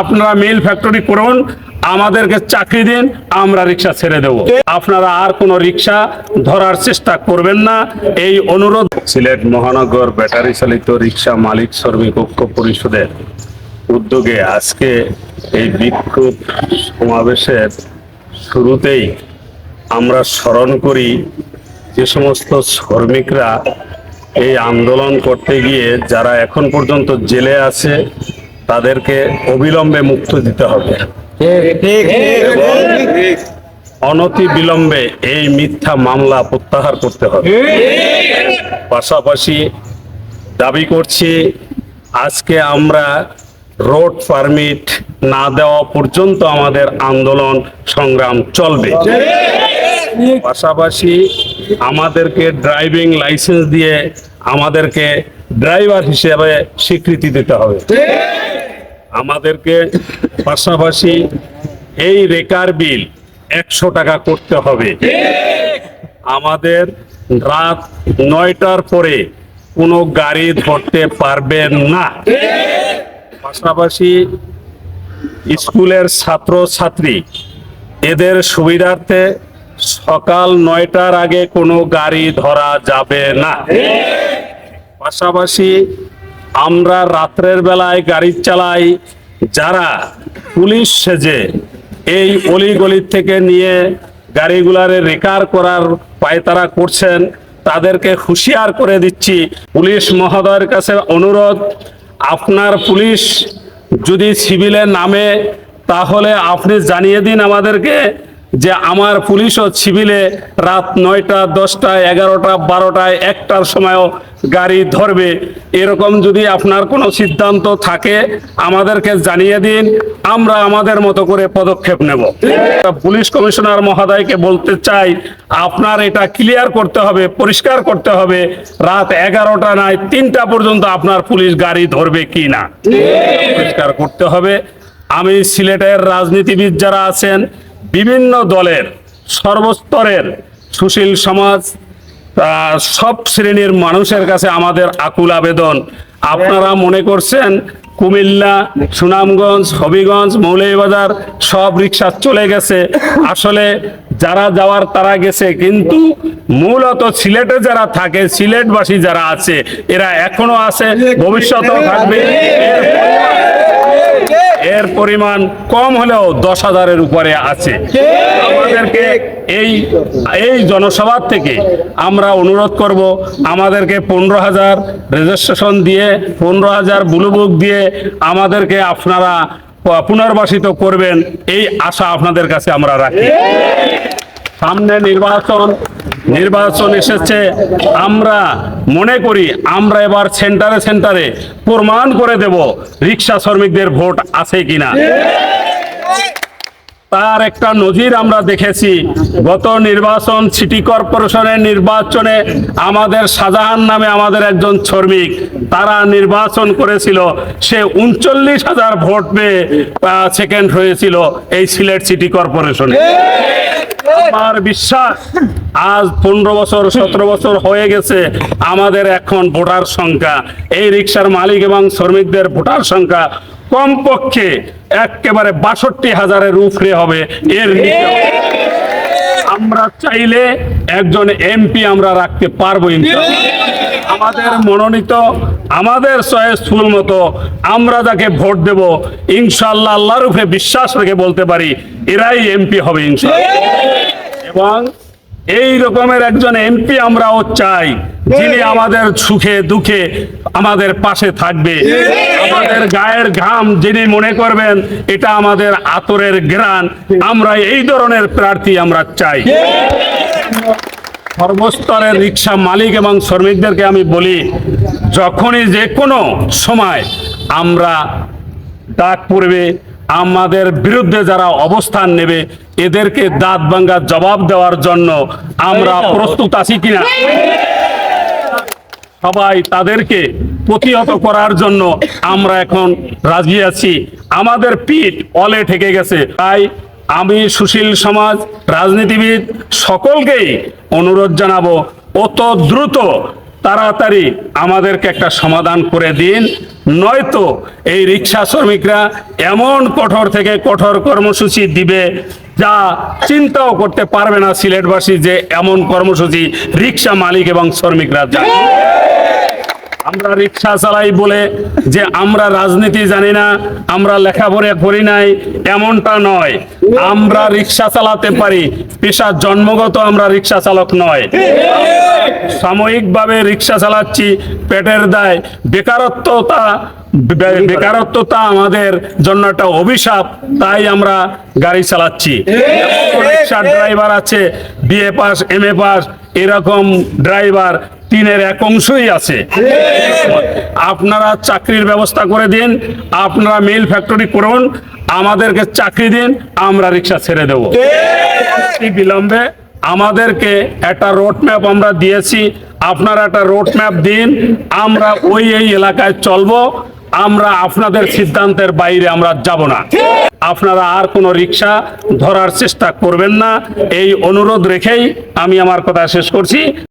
আপনারা mill factory করুন, আমাদেরকে চাকরি দিন, আমরা রিক্সা ছেড়ে দেব। আপনারা আর কোনো রিক্সা ধরার চেষ্টা করবেন না। এই অনুরোধ। সিলেট মহানগর ব্যাটারি চালিত রিক্সা মালিক শ্রমিক ঐক্য পরিষদের উদ্যোগে আজকে এই বিক্ষোভ সমাবেশের শুরুতেই আমরা স্মরণ করি যে সমস্ত শ্রমিকরা এই আন্দোলন করতে গিয়ে যারা এখন পর্যন্ত জেলে আছে তাদেরকে অবিলম্বে মুক্ত দিতে হবে। অনতি বিলম্বে এই মিথ্যা মামলা প্রত্যাহার করতে হবে। পাশাপাশি দাবি করছি, আজকে আমরা রোড পারমিট না দেওয়া পর্যন্ত আমাদের আন্দোলন সংগ্রাম চলবে। পাশাপাশি আমাদেরকে ড্রাইভিং লাইসেন্স দিয়ে আমাদেরকে ড্রাইভার হিসেবে স্বীকৃতি দিতে হবে। আমাদেরকে পাশাপাশি এই রেকার বিল একশো টাকা করতে হবে। আমাদের রাত নয়টার পরে কোনো গাড়ি ধরতে পারবেন না। পাশাপাশি স্কুলের ছাত্র ছাত্রী এদের সুবিধার্থে সকাল নয়টার আগে কোনো গাড়ি ধরা যাবে না। পাশাপাশি আমরা রাত্রের বেলায় গাড়ি চালাই, যারা পুলিশ সেজে এই অলিগলির থেকে নিয়ে গাড়িগুলারে রেকার করার পায়তারা করছেন, তাদেরকে হুঁশিয়ার করে দিচ্ছি। পুলিশ মহোদয়ের কাছে অনুরোধ, আপনার পুলিশ যদি সিভিলে নামে, তাহলে আপনি জানিয়ে দিন আমাদেরকে যে আমার পুলিশ ও সিভিলে রাত নয়টা দশটা এগারোটা, বারোটায়, একটার সময়ও গাড়ি ধরবে। এরকম যদি আপনার কোনো সিদ্ধান্ত থাকে, আমাদেরকে জানিয়ে দিন। আমরা আমাদের মতো করে পদক্ষেপ নেব। পুলিশ কমিশনার মহোদয়কে বলতে চাই, আপনার এটা ক্লিয়ার করতে হবে, পরিষ্কার করতে হবে, রাত এগারোটা নয়, তিনটা পর্যন্ত আপনার পুলিশ গাড়ি ধরবে কি না। পরিষ্কার করতে হবে। আমি সিলেটের রাজনীতিবিদ যারা আছেন বিভিন্ন দলের সর্বস্তরের সুশীল সমাজ সব শ্রেণির মানুষের কাছে আমাদের আকুল আবেদন। আপনারা মনে করছেন কুমিল্লা, সুনামগঞ্জ, হবিগঞ্জ, মৌলভীবাজার সব রিক্সা চলে গেছে। আসলে যারা যাওয়ার তারা গেছে, কিন্তু মূলত সিলেটে যারা থাকে, সিলেটবাসী যারা আছে, এরা এখনও আছে, ভবিষ্যতেও থাকবে। এর পরিমাণ কম হলেও দশ হাজারের উপরে আছে। আমাদেরকে এই এই জনসভার থেকে আমরা অনুরোধ করব, আমাদেরকে পনেরো হাজার রেজিস্ট্রেশন দিয়ে, পনেরো হাজার ব্লু বুক দিয়ে আমাদেরকে আপনারা পুনর্বাসিত করবেন, এই আশা আপনাদের কাছে আমরা রাখি। সামনে নির্বাচন নির্বাচন এসেছে, আমরা মনে করি আমরা এবার সেন্টারে সেন্টারে প্রমাণ করে দেব রিক্সা শ্রমিকদের ভোট আছে কিনা। তার একটা নজির আমরা দেখেছি, গত নির্বাচন সিটি কর্পোরেশনের নির্বাচনে আমাদের শাহজাহান নামে আমাদের একজন শ্রমিক, তারা নির্বাচন করেছিল, সে উনচল্লিশ হাজার ভোট পেয়ে সেকেন্ড হয়েছিল এই সিলেট সিটি কর্পোরেশনে। আমার বিশ্বাস আজ পনেরো বছর সতেরো বছর হয়ে গেছে আমাদের এখন ভোটার সংখ্যা। এই রিক্সার মালিক এবং শ্রমিকদের ভোটার সংখ্যা কমপক্ষে একেবারে বাষট্টি হাজারের উপরে হবে। এর নিচে আমরা চাইলে একজন এমপি আমরা রাখতে পারব। আমাদের মনোনীত আমাদের চয়েসফুল মতো আমরা যাকে ভোট দেব ইনশাল্লাহ আল্লাহর উপরে বিশ্বাস রেখে বলতে পারি এরাই এমপি হবে ইনশাল্লাহ এবং এই রকমের একজন এমপি আমরাও চাই যিনি আমাদের সুখে দুঃখে আমাদের পাশে থাকবে। আমাদের গায়ের ঘাম যিনি মনে করবেন এটা আমাদের আতরের গ্রান আমরা এই ধরনের প্রার্থী আমরা চাই। সর্বস্তরের রিক্সা মালিক এবং শ্রমিকদেরকে আমি বলি যখনই যে কোনো সময় আমরা ডাক পড়বে আমাদের বিরুদ্ধে যারা অবস্থান নেবে এদেরকে দাঁত ভাঙ্গা জবাব দেওয়ার জন্য আমরা প্রস্তুত আছি কিনা? সবাই তাদেরকে প্রতিহত করার জন্য আমরা এখন রাজি আছি। আমাদের পিঠ অলে ঠেকে গেছে। তাই আমি সুশীল সমাজ রাজনীতিবিদ সকলকেই অনুরোধ জানাব অত দ্রুত তাড়াতাড়ি আমাদেরকে একটা সমাধান করে দিন। নয়তো এই রিক্সা শ্রমিকরা এমন কঠোর থেকে কঠোর কর্মসূচি দিবে যা চিন্তাও করতে পারবে না সিলেটবাসী যে এমন কর্মসূচি রিক্সা মালিক এবং শ্রমিকরা জানে। আমরা রিক্সা চালাই বলে যে আমরা রাজনীতি জানি না আমরা লেখাপড়া করি নাই এমনটা নয়। আমরা রিক্সা চালাতে পারি পেশা জন্মগত আমরা রিক্সা চালক নয়। সাময়িকভাবে রিক্সা চালাচ্ছি পেটের দায়। বেকারত্বতা বেকারত্বতা আমাদের জন্য একটা অভিশাপ তাই আমরা গাড়ি চালাচ্ছি। রিক্সা ড্রাইভার আছে BA pass M A pass এরকম ড্রাইভার তিনের এক অংশই আছে। আপনারা চাকরির ব্যবস্থা করে দিন, আপনারা মিল ফ্যাক্টরি করুন, আমাদেরকে চাকরি দিন, আমরা রিক্সা ছেড়ে দেবো। বিলম্বে আমাদেরকে একটা রোড ম্যাপ আমরা দিয়েছি, আপনারা একটা রোড ম্যাপ দিন, আমরা ওই এই এলাকায় চলবো আমরা আপনাদের সিদ্ধান্তের বাইরে আমরা যাব না। আপনারা আর কোনো রিক্সা ধরার চেষ্টা করবেন না। এই অনুরোধ রেখেই আমি আমার কথা শেষ করছি।